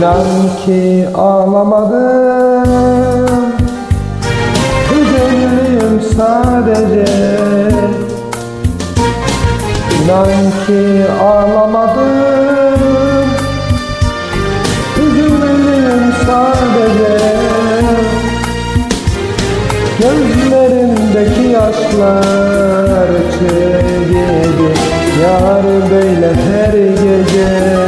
İnan ki ağlamadım. Üzüldüm sadece. İnan ki ağlamadım. Üzüldüm sadece. Gözlerimdeki yaşlar gibi Yar böyle her gece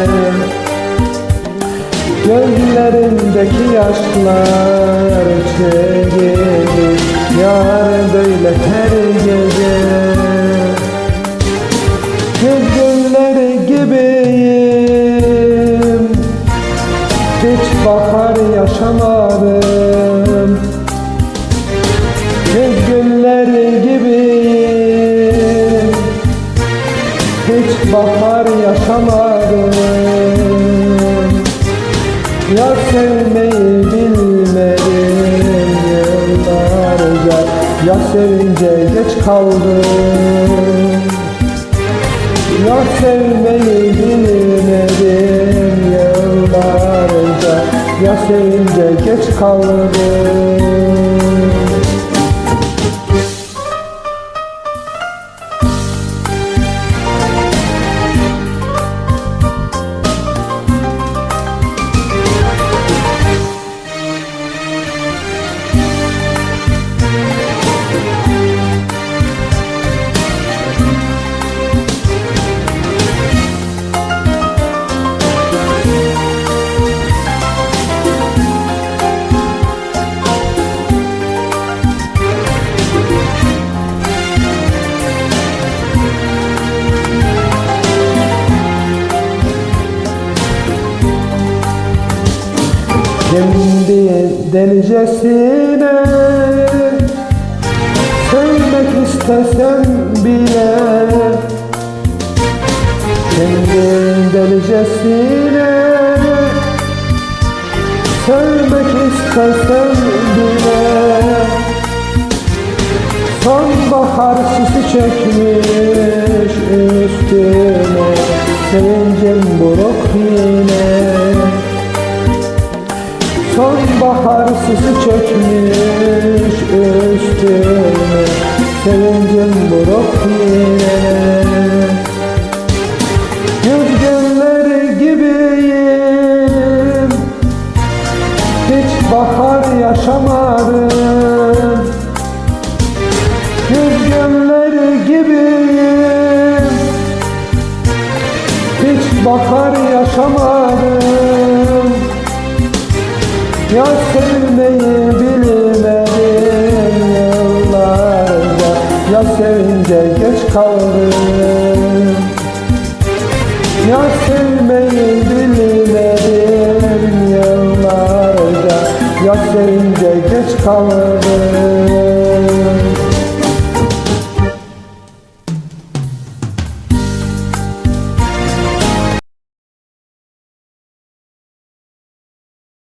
Gözlerimdeki yaşlar gibi Yar böyle her gece. Güldürleri gibiyim Hiç bahar yaşamadım Güldürleri gibiyim Hiç bahar yaşamadım Ya sevmeyi bilmedim yıllarca Ya sevince geç kaldım. Ya sevmeyi bilmedim yıllarca Ya sevince geç kaldım Kendi delicesine Sevmek istesem bile Kendi delicesine Sevmek istesem bile Sonbahar sisi çekmiş üstüne Sevincim buruk yine Sonbahar sisi çökmüş üstüme Sevincim buruk yine Yüz gibiyim Hiç bahar yaşamadım. Yüz gibiyim Hiç bahar yaşamadım ya sevmeyi bilmedim yıllarca Ya sevince geç kaldım. Ya sevmeyi bilmedim yıllarca Ya sevince geç kaldım